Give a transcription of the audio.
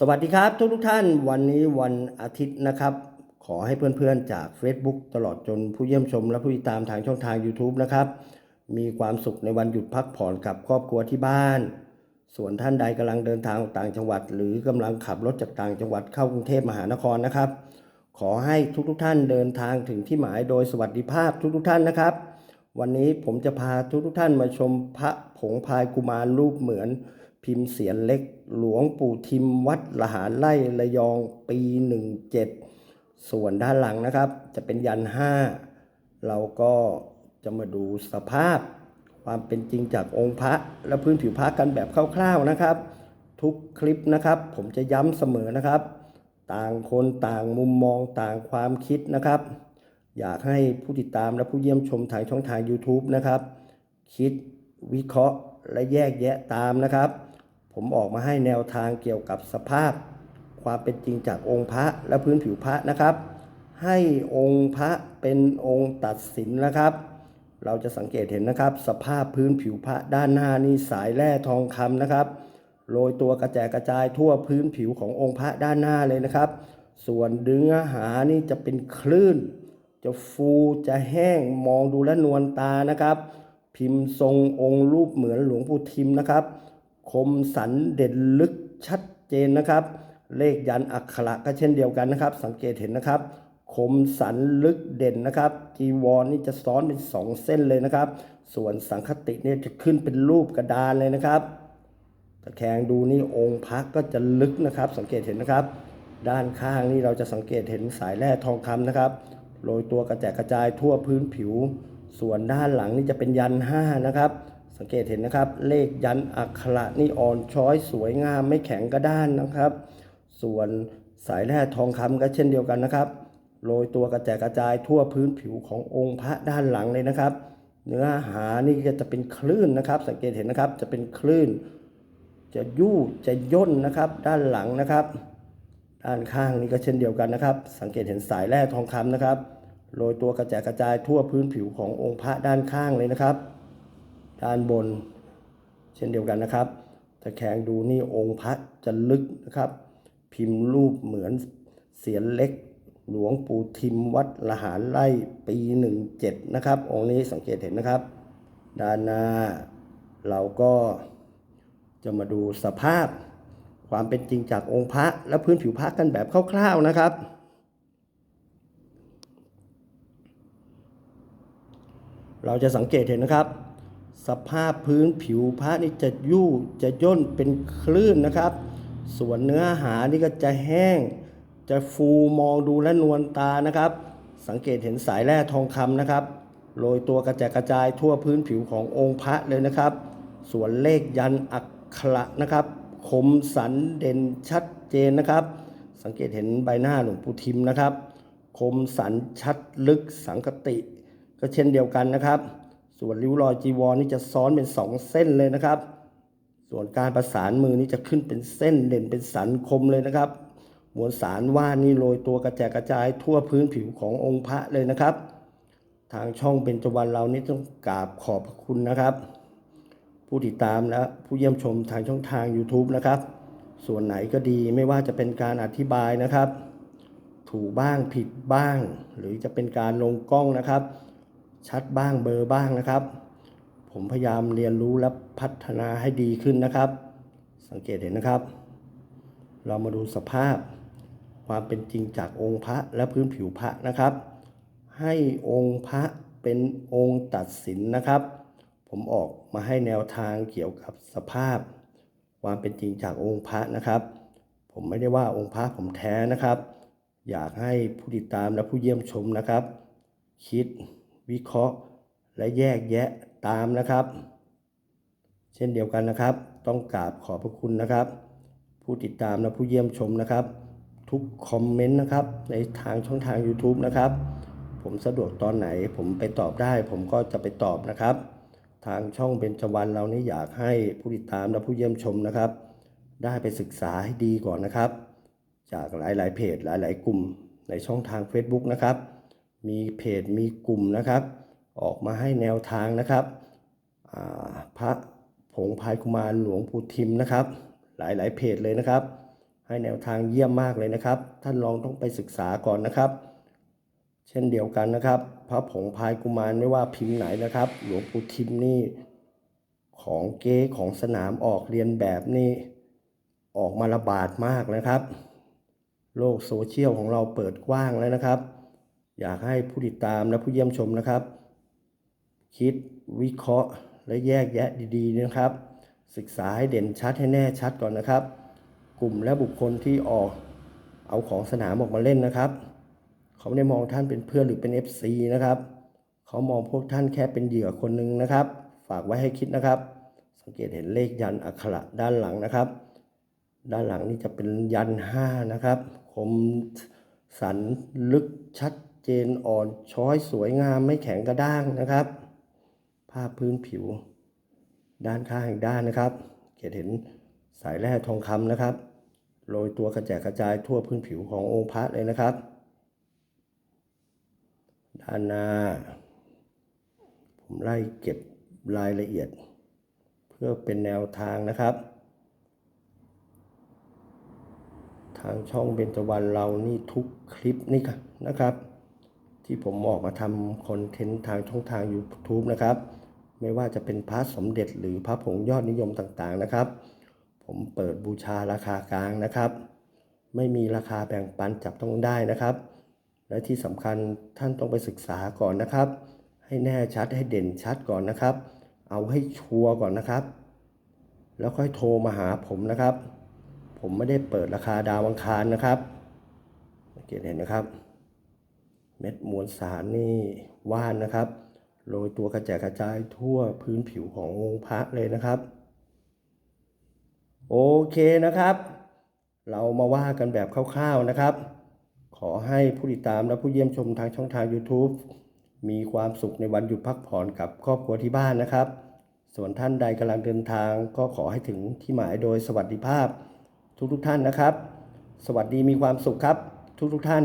สวัสดีครับทุกทุกท่านวันนี้วันอาทิตย์นะครับ ขอให้เพื่อนๆจาก Facebook ตลอดจนผู้เยี่ยมชมและผู้ติดตามทางช่องทาง YouTube นะครับ มีความสุขในวันหยุดพักผ่อนกับครอบครัวที่บ้าน ส่วนท่านใดกำลังเดินทางออกต่างจังหวัด หรือกำลังขับรถจากต่างจังหวัดเข้ากรุงเทพมหานครนะครับ ขอให้ทุกๆท่านเดินทางถึงที่หมายโดยสวัสดิภาพทุกๆท่านนะครับ วันนี้ผมจะพาทุกๆท่านมาชมพระผงพายกุมารรูปเหมือน พิมพ์เสียนเล็ก หลวงปู่ทิมวัดละหารไร่ระยองปี 17 ส่วนด้านหลังนะครับ จะเป็นยันห้าเราก็จะมาดูสภาพ ความเป็นจริงจากองค์พระและพื้นผิวพระกันแบบคร่าวๆนะครับ ทุกคลิปนะครับ ผมจะย้ำเสมอนะครับ ต่างคนต่างมุมมองต่างความคิดนะครับ อยากให้ผู้ติดตามและผู้เยี่ยมชมทางช่องทาง YouTube นะครับ คิดวิเคราะห์และแยกแยะตามนะครับ ผมออกมาให้แนวทางเกี่ยวกับสภาพ ความเป็นจริงจากองค์พระและพื้นผิวพระนะครับ ให้องค์พระเป็นองค์ตัดสินนะครับ เราจะสังเกตเห็นนะครับ สภาพพื้นผิวพระด้านหน้านี่สายแร่ทองคำนะครับโรยตัวกระจายกระจายทั่วพื้นผิวขององค์พระด้านหน้าเลยนะครับ ส่วนเนื้อหานี่จะเป็นคลื่น จะฟูจะแห้งมองดูและนวลตานะครับ พิมพ์ทรงองค์รูปเหมือนหลวงปู่ทิมนะครับ คมสันเด่นลึกชัดเจนนะครับ เลขยันอักขระก็เช่นเดียวกันนะครับ สังเกตเห็นนะครับคมสันลึกเด่นนะครับจีวรนี่จะซ้อนเป็นสองเส้นเลยนะครับ ส่วนสังคติเนี่ยจะขึ้นเป็นรูปกระดานเลยนะครับตะแคงดูนี่องค์พระก็จะลึกนะครับ สังเกตเห็นนะครับ ด้านข้างนี่เราจะสังเกตเห็นสายแร่ทองคำนะครับโรยตัวกระแจกกระจายทั่วพื้นผิว ส่วนด้านหลังนี่จะเป็นยันห้านะครับ สังเกตเห็นนะครับ เลขยันอักขระนี่อ่อนช้อยสวยงามไม่แข็งกระด้านนะครับ ส่วนสายแร่ทองคำก็เช่นเดียวกันนะครับโรยตัวกระแจกกระจายทั่วพื้นผิวขององค์พระด้านหลังเลยนะครับ เนื้อหานี่ก็จะเป็นคลื่นนะครับ สังเกตเห็นนะครับจะเป็นคลื่น จะยู่จะย่นนะครับ ด้านหลังนะครับ ด้านข้างนี่ก็เช่นเดียวกันนะครับ สังเกตเห็นสายแร่ทองคำนะครับโรยตัวกระจายกระจายทั่วพื้นผิวขององค์พระด้านข้างเลยนะครับ ด้านบน เช่นเดียวกันนะครับตะแคงดูนี่องค์พระจะลึกนะครับ พิมพ์รูปเหมือนเสียนเล็ก หลวงปู่ทิมวัดละหารไร่ปี 17 นะครับ องค์นี้สังเกตเห็นนะครับ ด้านหน้าเราก็จะมาดูสภาพความเป็นจริงจากองค์พระและพื้นผิวพระกันแบบคร่าวๆนะครับ เราจะสังเกตเห็นนะครับ สภาพพื้นผิวพระนี่จะยู่จะย่นเป็นคลื่นนะครับ ส่วนเนื้อหานี่ก็จะแห้ง จะฟูมองดูและนวลตานะครับ สังเกตเห็นสายแร่ทองคำนะครับโรยตัวกระจายกระจายทั่วพื้นผิวขององค์พระเลยนะครับ ส่วนเลขยันอักขระนะครับ คมสันเด่นชัดเจนนะครับ สังเกตเห็นใบหน้าหลวงปู่ทิมนะครับ คมสันชัดลึกสังคติ ก็เช่นเดียวกันนะครับ ส่วนริ้วรอยจีวรนี่จะซ้อนเป็นสองเส้นเลยนะครับ ส่วนการประสานมือนี่จะขึ้นเป็นเส้นเด่นเป็นสันคมเลยนะครับ มวลสารว่านนี่โรยตัวกระจายกระจายทั่วพื้นผิวขององค์พระเลยนะครับ ทางช่องเป็นจวันเรานี่ต้องกราบขอบคุณนะครับ ผู้ติดตามและผู้เยี่ยมชมทางช่องทาง YouTube นะครับ ส่วนไหนก็ดีไม่ว่าจะเป็นการอธิบายนะครับ ถูกบ้างผิดบ้าง หรือจะเป็นการลงกล้องนะครับ ชัดบ้างเบอร์บ้างนะครับ ผมพยายามเรียนรู้และพัฒนาให้ดีขึ้นนะครับ สังเกตเห็นนะครับ เรามาดูสภาพ ความเป็นจริงจากองค์พระและพื้นผิวพระนะครับ ให้องค์พระเป็นองค์ตัดสินนะครับ ผมออกมาให้แนวทางเกี่ยวกับสภาพ ความเป็นจริงจากองค์พระนะครับ ผมไม่ได้ว่าองค์พระผมแท้นะครับ อยากให้ผู้ติดตามและผู้เยี่ยมชมนะครับ คิด วิเคราะห์และแยกแยะตามนะครับ เช่นเดียวกันนะครับ ต้องกราบขอบพระคุณนะครับ ผู้ติดตามและผู้เยี่ยมชมนะครับ ทุกคอมเมนต์นะครับ ในทางช่องทาง YouTube นะครับ ผมสะดวกตอนไหน ผมไปตอบได้ ผมก็จะไปตอบนะครับ ทางช่องเบญจวรรณเรานี่อยากให้ผู้ติดตามและผู้เยี่ยมชมนะครับ ได้ไปศึกษาให้ดีก่อนนะครับ จากหลายๆเพจหลาย ๆ กลุ่มในช่องทาง Facebook นะครับ มีเพจมีกลุ่มนะครับ ออกมาให้แนวทางนะครับพระผงพายกุมารหลวงปู่ทิมนะครับ หลายๆเพจเลยนะครับ ให้แนวทางเยี่ยมมากเลยนะครับ ท่านลองต้องไปศึกษาก่อนนะครับ เช่นเดียวกันนะครับ พระผงพายกุมารไม่ว่าพิมพ์ไหนนะครับ หลวงปู่ทิมนี่ของเก๊ของสนามออกเรียนแบบนี่ออกมาระบาดมากนะครับ โลกโซเชียลของเราเปิดกว้างแล้วนะครับ อยากให้ผู้ติดตามและผู้เยี่ยมชมนะครับ คิดวิเคราะห์และแยกแยะดีๆนะครับ ศึกษาให้เด่นชัดให้แน่ชัดก่อนนะครับ กลุ่มและบุคคลที่ออกเอาของสนามออกมาเล่นนะครับ เขาไม่ได้มองท่านเป็นเพื่อนหรือเป็น FC นะครับ เขามองพวกท่านแค่เป็นเหยื่อคนหนึ่งนะครับ ฝากไว้ให้คิดนะครับ สังเกตเห็นเลขยันอักขระด้านหลังนะครับ ด้านหลังนี่จะเป็นยันห้านะครับ คมสันลึกชัด เจนอ่อนช้อยสวยงามไม่แข็งกระด้างนะครับ ภาพพื้นผิว ด้านข้างอีกด้านนะครับ เกตเห็นสายแร่ทองคำนะครับโรยตัวกระแจกกระจายทั่วพื้นผิวขององค์พระเลยนะครับ ด้านหน้า ผมไล่เก็บรายละเอียด เพื่อเป็นแนวทางนะครับ ทางช่องเบญจวรรณเรานี่ทุกคลิปนี่นะครับ ที่ผมออกมาทำคอนเทนต์ทางช่องทาง YouTube นะครับ ไม่ว่าจะเป็นพระสมเด็จหรือพระผงยอดนิยมต่างๆนะครับ ผมเปิดบูชาราคากลางนะครับ ไม่มีราคาแบ่งปันจับต้องได้นะครับ และที่สำคัญท่านต้องไปศึกษาก่อนนะครับ ให้แน่ชัดให้เด่นชัดก่อนนะครับ เอาให้ชัวร์ก่อนนะครับ แล้วค่อยโทรมาหาผมนะครับ ผมไม่ได้เปิดราคาดาวอังคารนะครับสังเกตเห็นนะครับ เม็ดมวลสารนี่ว่านนะครับโรยตัวกระจายกระจายทั่วพื้นผิวขององค์พระเลยนะครับ โอเคนะครับ เรามาว่ากันแบบคร่าวๆนะครับ ขอให้ผู้ติดตามและผู้เยี่ยมชมทางช่องทาง YouTube มีความสุขในวันหยุดพักผ่อนกับครอบครัวที่บ้านนะครับ ส่วนท่านใดกำลังเดินทางก็ขอให้ถึงที่หมายโดยสวัสดิภาพทุกๆทท่านนะครับ สวัสดีมีความสุขครับทุกๆทท่าน